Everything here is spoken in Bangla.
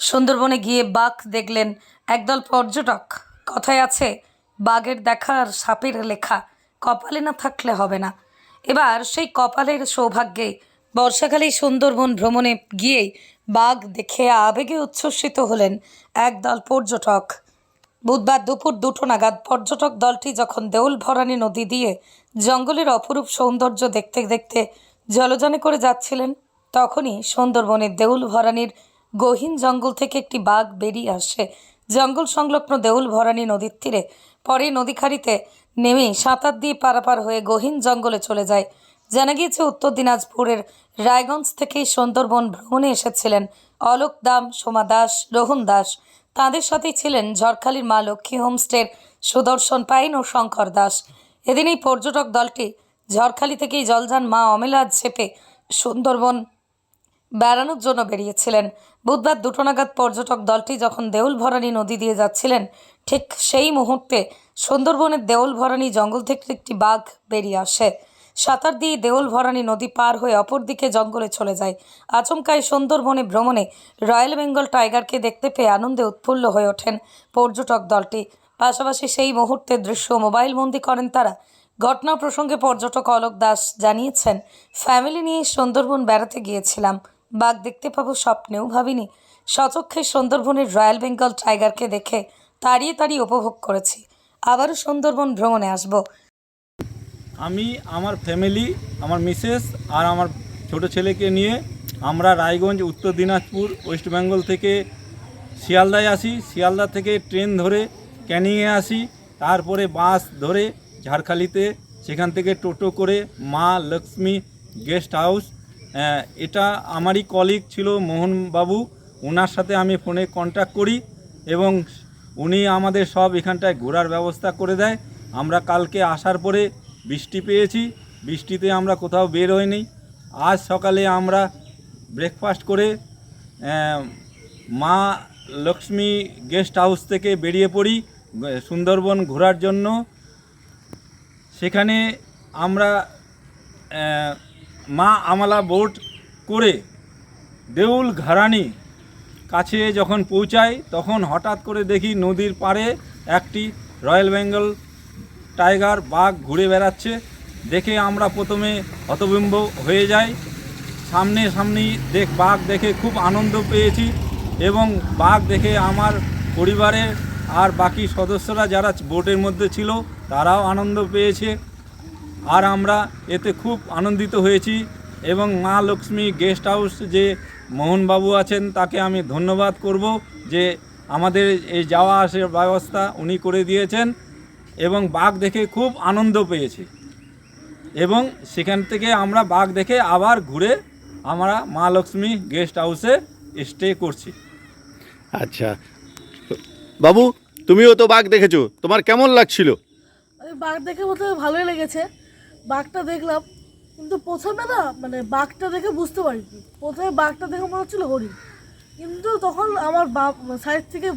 সুন্দরবনে গিয়ে বাঘ দেখলেন একদল পর্যটক। কথায় আছে, বাঘের দেখার সাপের লেখা, কপালে না থাকলে হবে না। এবার সেই কপালের সৌভাগ্যে বর্ষাকালে সুন্দরবন ভ্রমণে গিয়েই বাঘ দেখে আবেগে উচ্ছ্বসিত হলেন একদল পর্যটক। বুধবার দুপুর দুটো নাগাদ পর্যটক দলটি যখন দেউল ভরানী নদী দিয়ে জঙ্গলের অপরূপ সৌন্দর্য দেখতে দেখতে জলযানে করে যাচ্ছিলেন, তখনই সুন্দরবনের দেউল ভরানীর গহীন জঙ্গল থেকে একটি বাঘ বেরিয়ে আসে। জঙ্গল সংলগ্ন দেউল ভরানী নদীর তীরে। পরে নদীখাড়িতে নেমে সাঁতার দিয়ে পারাপার হয়ে গহীন জঙ্গলে চলে যায়। জানা গিয়েছে, উত্তর দিনাজপুরের রায়গঞ্জ থেকে সুন্দরবন ভ্রমণে এসেছিলেন অলোক দাম, সোমা দাস, রোহন দাস। তাঁদের সাথেই ছিলেন ঝড়খালির মা লক্ষ্মী হোমস্টের সুদর্শন পাইন ও শঙ্কর দাস। এদিন এই পর্যটক দলটি ঝড়খালি থেকেই জলযান মা অমেলা চেপে সুন্দরবন বেড়ানোর জন্য বেরিয়েছিলেন। বুধবার দুটো নাগাদ পর্যটক দলটি যখন দেউল নদী দিয়ে যাচ্ছিলেন, ঠিক সেই মুহূর্তে সুন্দরবনের দেউল জঙ্গল থেকে একটি বাঘ বেরিয়ে আসে। সাঁতার দিয়ে দেউল নদী পার হয়ে অপরদিকে জঙ্গলে চলে যায়। আচমকায় সুন্দরবনে ভ্রমণে রয়্যাল বেঙ্গল টাইগারকে দেখতে পেয়ে আনন্দে উৎফুল্ল হয়ে ওঠেন পর্যটক দলটি। পাশাপাশি সেই মুহূর্তের দৃশ্য মোবাইল বন্দি করেন তারা। ঘটনা প্রসঙ্গে পর্যটক অলোক দাস জানিয়েছেন, ফ্যামিলি নিয়ে সুন্দরবন বেড়াতে গিয়েছিলাম। বাঘ দেখতে পাবো স্বপ্নেও ভাবিনি। সচক্ষে সুন্দরবনের রয়্যাল বেঙ্গল টাইগারকে দেখে তাড়িয়ে তাড়িয়ে উপভোগ করেছি। আবারও সুন্দরবন ভ্রমণে আসব। আমি, আমার ফ্যামিলি আমার মিসেস আর আমার ছোট ছেলেকে নিয়ে আমরা রায়গঞ্জ, উত্তর দিনাজপুর, ওয়েস্ট বেঙ্গল থেকে শিয়ালদায় আসি। শিয়ালদা থেকে ট্রেন ধরে ক্যানিংয়ে আসি। তারপরে বাস ধরে ঝাড়খালিতে, সেখান থেকে টোটো করে মা লক্ষ্মী গেস্ট হাউস এটা আমারই কলিগ ছিল মোহনবাবু। ওনার সাথে আমি ফোনে কন্ট্যাক্ট করি এবং উনি আমাদের সব এখানটায় ঘোরার ব্যবস্থা করে দেয়। আমরা কালকে আসার পরে বৃষ্টি পেয়েছি। বৃষ্টিতে আমরা কোথাও বের হইনি। আজ সকালে আমরা ব্রেকফাস্ট করে মা লক্ষ্মী গেস্ট হাউস থেকে বেরিয়ে পড়ি, সুন্দরবন ঘোরার জন্য। সেখানে আমরা মা আমলা বোট করে দেউল ঘারানি কাছে যখন পৌঁছাই তখন হঠাৎ করে দেখি নদীর পাড়ে একটি রয়্যাল বেঙ্গল টাইগার বাঘ ঘুরে বেড়াচ্ছে। দেখে আমরা প্রথমে হতবিম্ব হয়ে যাই। সামনে সামনেই দেখ, বাঘ দেখে খুব আনন্দ পেয়েছি এবং বাঘ দেখে আমার পরিবারের আর বাকি সদস্যরা যারা বোটের মধ্যে ছিল, তারাও আনন্দ পেয়েছে। আর আমরা এতে খুব আনন্দিত হয়েছি এবং মা লক্ষ্মী গেস্ট হাউস যে মোহনবাবু আছেন তাকে আমি ধন্যবাদ করব যে আমাদের এই যাওয়া আসার ব্যবস্থা উনি করে দিয়েছেন এবং বাঘ দেখে খুব আনন্দ পেয়েছি। এবং সেখান থেকে আমরা বাঘ দেখে আবার ঘুরে আমরা মা লক্ষ্মী গেস্ট হাউসে স্টে করছি। আচ্ছা। বাবু তুমিও তো বাঘ দেখেছ তোমার কেমন লাগছিল? বাঘ দেখে প্রথমে ভালোই লেগেছে। বাঘটা দেখলাম, কিন্তু প্রথমে না মানে বাঘটা দেখে বুঝতে পারিনি। প্রথমে বাঘটা দেখে মনে হচ্ছিল হরিণ। কিন্তু তখন আমার বাপ সাইড থেকে